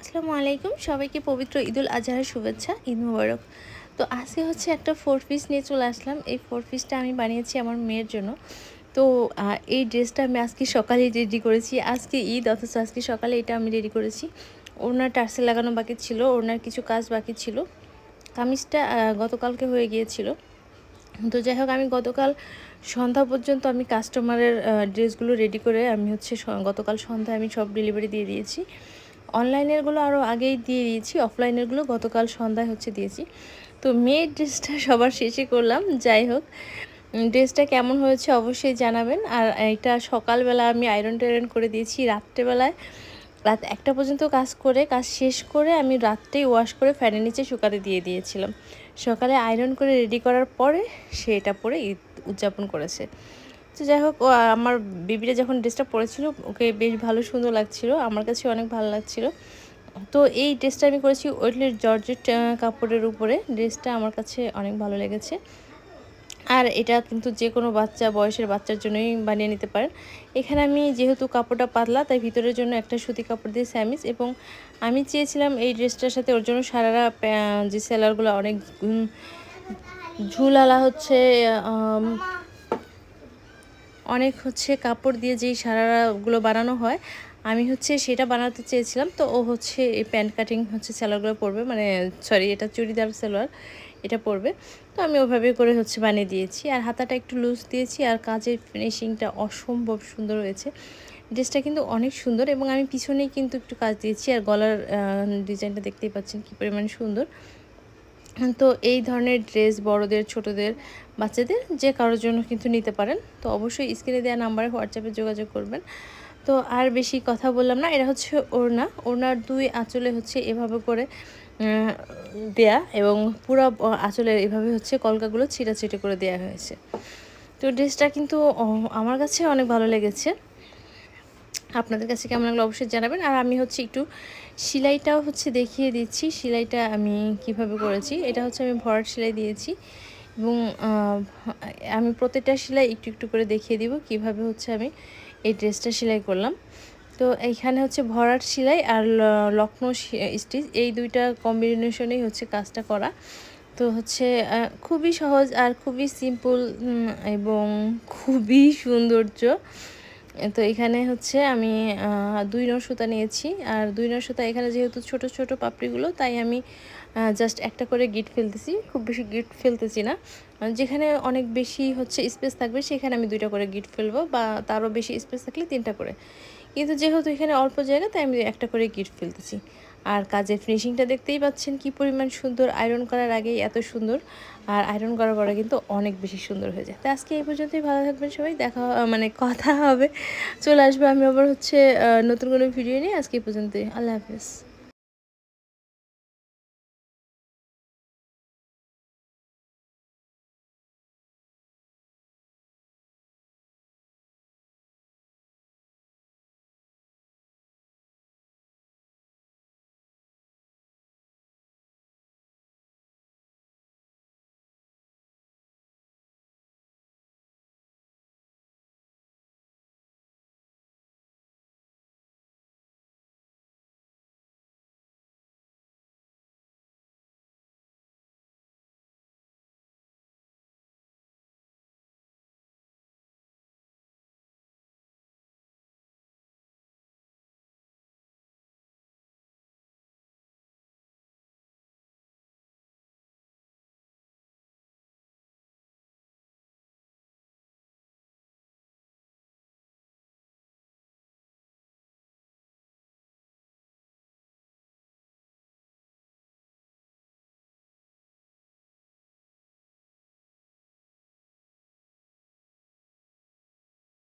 আসসালামু আলাইকুম। সবাইকে পবিত্র ঈদুল আজহার শুভেচ্ছা, ঈদ মুবারক। তো আজকে হচ্ছে একটা ফোর পিস নিয়ে চলে আসলাম। এই ফোর পিসটা আমি বানিয়েছি আমার মেয়ের জন্য। তো এই ড্রেসটা আমি আজকে সকালে রেডি করেছি। আজকে ঈদ, অথচ আজকে সকালে এটা আমি রেডি করেছি। ওনার টার্সেল লাগানো বাকি ছিল ওনার কিছু কাজ বাকি ছিল। কামিজটা গতকালকে হয়ে গিয়েছিল। তো যাই হোক, আমি গতকাল সন্ধ্যা পর্যন্ত আমি কাস্টমারের ড্রেসগুলো রেডি করে আমি হচ্ছে গতকাল সন্ধ্যায় আমি সব ডেলিভারি দিয়ে দিয়েছি। অনলাইনেরগুলো আরও আগেই দিয়ে দিয়েছি, অফলাইনেরগুলো গতকাল সন্ধ্যায় হচ্ছে দিয়েছি। তো মেয়ের ড্রেসটা সবার শেষে করলাম, যাই হোক। ড্রেসটা কেমন হয়েছে অবশ্যই জানাবেন। আর এটা সকালবেলা আমি আয়রন টায়রন করে দিয়েছি রাত্রেবেলায়। রাত একটা পর্যন্ত কাজ করে, কাজ শেষ করে আমি রাত্রেই ওয়াশ করে ফ্যানের নিচে শুকাতে দিয়ে দিয়েছিলাম। সকালে আয়রন করে রেডি করার পরে সে এটা পরে ঈদ উদযাপন করেছে। তো যাই হোক আমার বেবিটা যখন ড্রেসটা পরেছিল, ওকে বেশ ভালো সুন্দর লাগছিল, আমার কাছে অনেক ভালো লাগছিল। তো এই ড্রেসটা আমি করেছি ওয়েটলের জর্জেট কাপড়ের উপরে। ড্রেসটা আমার কাছে অনেক ভালো লেগেছে। আর এটা কিন্তু যে কোনো বাচ্চা, বয়সের বাচ্চার জন্যই বানিয়ে নিতে পারেন। এখানে আমি যেহেতু কাপড়টা পাতলা, তাই ভিতরের জন্য একটা সুতি কাপড় দিয়ে স্যামিস এবং আমি চেয়েছিলাম এই ড্রেসটার সাথে ওর জন্য সারারা যে সেলারগুলো অনেক ঝুলালা হচ্ছে অনেক হচ্ছে কাপড় দিয়ে যেই সারারাগুলো বানানো হয়, আমি হচ্ছে সেটা বানাতে চেয়েছিলাম। তো ও হচ্ছে এই প্যান্ট কাটিং হচ্ছে সেলোয়ারগুলো পরবে মানে সরি, এটা চুড়িদার সেলোয়ার, এটা পরবে। তো আমি ওভাবে করে হচ্ছে বানিয়ে দিয়েছি। আর হাতাটা একটু লুজ দিয়েছি, আর কাজের ফিনিশিংটা অসম্ভব সুন্দর হয়েছে। ড্রেসটা কিন্তু অনেক সুন্দর এবং আমি পিছনেই কিন্তু একটু কাজ দিয়েছি। আর গলার ডিজাইনটা দেখতেই পাচ্ছেন কী পরিমাণ সুন্দর। তো এই ধরনের ড্রেস বড়দের, ছোটদের, বাচ্চাদের যে কারোর জন্য কিন্তু নিতে পারেন। তো অবশ্যই স্ক্রিনে দেওয়া নাম্বারে হোয়াটসঅ্যাপে যোগাযোগ করবেন। তো আর বেশি কথা বললাম না এটা হচ্ছে ওড়না। ওড়নার দুই আঁচলে হচ্ছে এভাবে করে দেয়া এবং পুরো আঁচলের এভাবে হচ্ছে কলকাগুলো ছিটাছিটি করে দেওয়া হয়েছে। তো ড্রেসটা কিন্তু আমার কাছে অনেক ভালো লেগেছে। আপনাদের কাছে কেমন লাগল অবশ্যই জানাবেন। আর আমি হচ্ছে একটু সেলাইটাও হচ্ছে দেখিয়ে দিচ্ছি, সেলাইটা আমি কীভাবে করেছি। এটা হচ্ছে আমি ভরাট সেলাই দিয়েছি এবং আমি প্রত্যেকটা সেলাই একটু একটু করে দেখিয়ে দিব কীভাবে হচ্ছে আমি এই ড্রেসটা সেলাই করলাম। তো এইখানে হচ্ছে ভরাট সেলাই আর লক্ষ্ণৌ স্টিচ এই দুইটা কম্বিনেশনেই হচ্ছে কাজটা করা। তো হচ্ছে খুবই সহজ আর খুবই সিম্পল এবং খুবই সৌন্দর্য। তো এখানে হচ্ছে আমি দুই নর সুতা নিয়েছি। আর দুই নর সুতা এখানে যেহেতু ছোট ছোট পাপড়িগুলো, তাই আমি জাস্ট একটা করে গিট ফেলতেছি। খুব বেশি গিট ফেলতেছি না। যেখানে অনেক বেশি হচ্ছে স্পেস থাকবে, সেখানে আমি দুইটা করে গিট ফেলব বা তারও বেশি স্পেস থাকলে তিনটা করে। কিন্তু যেহেতু এখানে অল্প জায়গা, তাই আমি একটা করে গিট ফেলতেছি। আর কাজের ফিনিশিংটা দেখতেই পাচ্ছেন কি পরিমাণ সুন্দর আয়রন করার আগেই এত সুন্দর। আর আয়রন করার পরে কিন্তু অনেক বেশি সুন্দর হয়ে যায়। তো আজকে এই পর্যন্তই, ভালো থাকবেন সবাই, দেখা মানে কথা হবে। চলে আসবে আমি আবার হচ্ছে নতুন কোনো ভিডিও নিয়ে। আজকে এই পর্যন্তই, আল্লাহ হাফিজ।